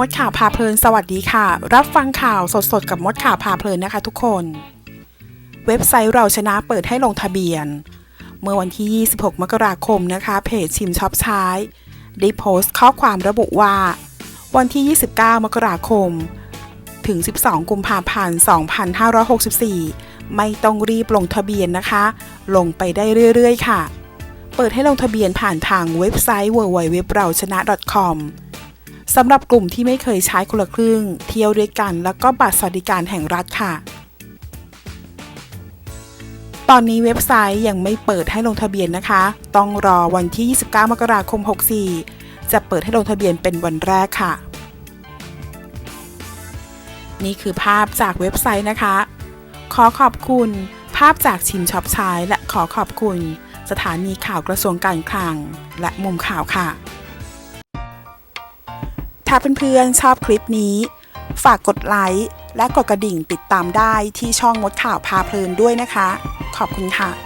มดข่าวพาเพลิน สวัสดีค่ะ รับฟังข่าวสดๆ กับมดข่าวพาเพลินนะคะทุกคน เว็บไซต์เราชนะเปิดให้ลงทะเบียน เมื่อวันที่ 26 มกราคมนะคะ เพจชิมช็อปใช้ได้โพสต์ข้อความระบุว่า วันที่ 29 มกราคม ถึง 12 กุมภาพันธ์ 2564 ไม่ต้องรีบลงทะเบียนนะคะ ลงไปได้เรื่อยๆ ค่ะ เปิดให้ลงทะเบียนผ่านทางเว็บไซต์ www เราชนะ .com สำหรับกลุ่มที่ไม่เคยใช้คนละครึ่ง เที่ยวด้วยกัน แล้วก็บัตรสวัสดิการแห่งรัฐค่ะ ตอนนี้เว็บไซต์ยังไม่เปิดให้ลงทะเบียนนะคะ ต้องรอวันที่ 29 มกราคม 64 จะเปิดให้ลงทะเบียนเป็นวันแรกค่ะ นี่คือภาพจากเว็บไซต์นะคะ ขอขอบคุณ ภาพจากชิมช็อปใช้และขอขอบคุณ สถานีข่าวกระทรวงการคลัง และมุมข่าวค่ะ เพื่อนๆ ชอบคลิปนี้ ฝากกดไลค์และกดกระดิ่งติดตามได้ที่ช่องมดข่าวพาเพลินด้วยนะคะ ขอบคุณค่ะ